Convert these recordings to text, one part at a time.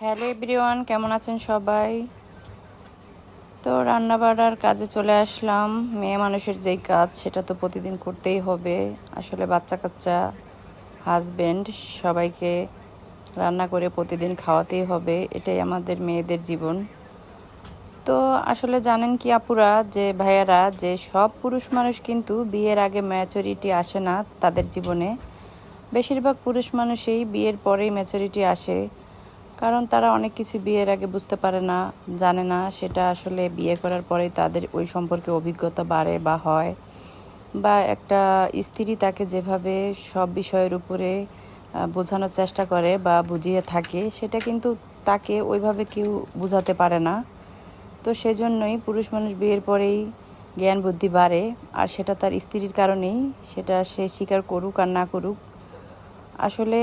Hello everyone, কেমন আছেন সবাই? তো রান্না বাড়ার কাজে চলে আসলাম। মেয়ে মানুষের যেই কাজ, সেটা তো প্রতিদিন করতেই হবে। আসলে বাচ্চা কাচ্চা হাজবেন্ড সবাইকে রান্না করে প্রতিদিন খাওয়াতেই হবে। এটাই আমাদের মেয়েদের জীবন। তো আসলে জানেন কি আপুরা, যে ভাইয়ারা, যে সব পুরুষ মানুষ কিন্তু বিয়ের আগে ম্যাচুরিটি আসে না তাদের জীবনে। বেশিরভাগ পুরুষ মানুষই বিয়ের পরেই ম্যাচুরিটি আসে। কারণ তারা অনেক কিছু বিয়ের আগে বুঝতে পারে না, জানে না। সেটা আসলে বিয়ে করার পরেই তাদের ওই সম্পর্কে অভিজ্ঞতা বাড়ে বা হয়। বা একটা স্ত্রী তাকে যেভাবে সব বিষয়ের উপরে বোঝানোর চেষ্টা করে বা বুঝিয়ে থাকে, সেটা কিন্তু তাকে ওইভাবে কেউ বোঝাতে পারে না। তো সেজন্যই পুরুষ মানুষ বিয়ের পরেই জ্ঞান বুদ্ধি বাড়ে। আর সেটা তার স্ত্রীর কারণেই, সেটা সে স্বীকার করুক আর না করুক। আসলে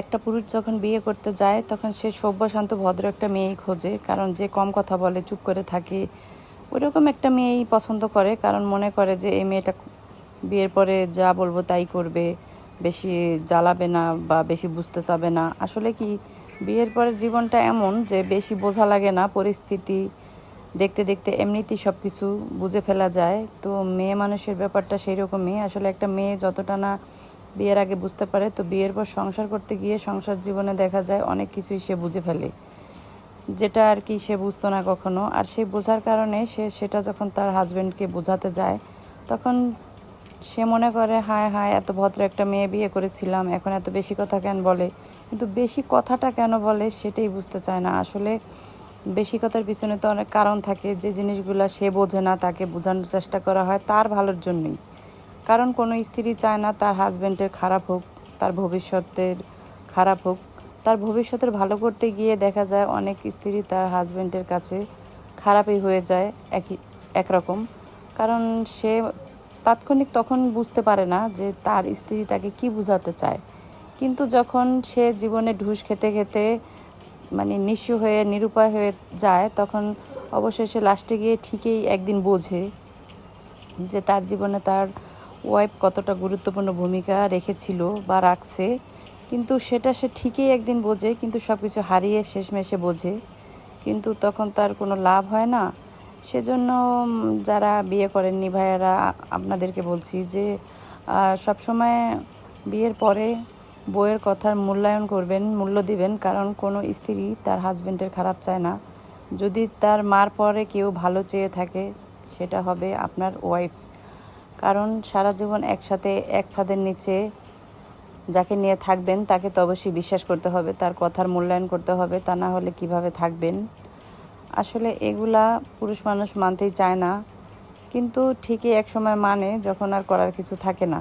একটা পুরুষ যখন বিয়ে করতে যায়, তখন সে সভ্য শান্ত ভদ্র একটা মেয়েই খোঁজে। কারণ যে কম কথা বলে, চুপ করে থাকে, ওইরকম একটা মেয়েই পছন্দ করে। কারণ মনে করে যে এই মেয়েটা বিয়ের পরে যা বলব তাই করবে, বেশি জ্বালাবে না বা বেশি বুঝতে চাবে না। আসলে কি, বিয়ের পরে জীবনটা এমন যে বেশি বোঝা লাগে না, পরিস্থিতি দেখতে দেখতে এমনিতেই সব কিছু বুঝে ফেলা যায়। তো মেয়ে মানুষের ব্যাপারটা সেই রকমই আসলে একটা মেয়ে যতটা না বিয়ের আগে বুঝতে পারে, তো বিয়ের পর সংসার করতে গিয়ে সংসার জীবনে দেখা যায় অনেক কিছুই সে বুঝে ফেলে। যেটা আর কি সে বুঝতো না কখনো। আর সেই বোঝার কারণে সে সেটা যখন তার হাজব্যান্ডকে বোঝাতে যায়, তখন সে মনে করে, হায় হায়, এত ভদ্র একটা মেয়ে বিয়ে করেছিলাম, এখন এত বেশি কথা কেন বলে? কিন্তু বেশি কথাটা কেন বলে সেটাই বুঝতে চায় না। আসলে বেশি কথার পিছনে তো অনেক কারণ থাকে। যে জিনিসগুলো সে বোঝে না, তাকে বোঝানোর চেষ্টা করা হয় তার ভালোর জন্যই। কারণ কোনো স্ত্রী চায় না তার হাজবেন্ডের খারাপ হোক, তার ভবিষ্যতের খারাপ হোক। তার ভবিষ্যতের ভালো করতে গিয়ে দেখা যায় অনেক স্ত্রী তার হাজবেন্ডের কাছে খারাপই হয়ে যায় একই, একরকম। কারণ সে তাৎক্ষণিক তখন বুঝতে পারে না যে তার স্ত্রী তাকে কি বোঝাতে চায়। কিন্তু যখন সে জীবনে ঢুস খেতে খেতে মানে নিঃস্ব হয়ে, নিরুপায় হয়ে যায়, তখন অবশেষে লাস্টে গিয়ে ঠিকই একদিন বোঝে যে তার জীবনে তার ওয়াইফ কতটা গুরুত্বপূর্ণ ভূমিকা রেখেছিল বা রাখছে, কিন্তু সেটা সে ঠিকই একদিন বোঝে, কিন্তু সব কিছু হারিয়ে শেষমেশে বোঝে। কিন্তু তখন তার কোনো লাভ হয় না। সেজন্য যারা বিয়ে করেননি ভাইয়ারা, আপনাদেরকে বলছি যে সবসময় বিয়ের পরে বইয়ের কথার মূল্যায়ন করবেন, মূল্য দিবেন, কারণ কোনো স্ত্রী তার হাজবেন্ডের খারাপ চায় না। যদি তার মার পরে কেউ ভালো চেয়ে থাকে, সেটা হবে আপনার ওয়াইফ কারণ সারা জীবন একসাথে, এক ছাদের নিচে যাকে নিয়ে থাকবেন, তাকে তো অবশ্যই বিশ্বাস করতে হবে, তার কথার মূল্যায়ন করতে হবে, তা না হলে কীভাবে থাকবেন? আসলে এগুলা পুরুষ মানুষ মানতেই চায় না, কিন্তু ঠিকই এক সময় মানে যখন আর করার কিছু থাকে না।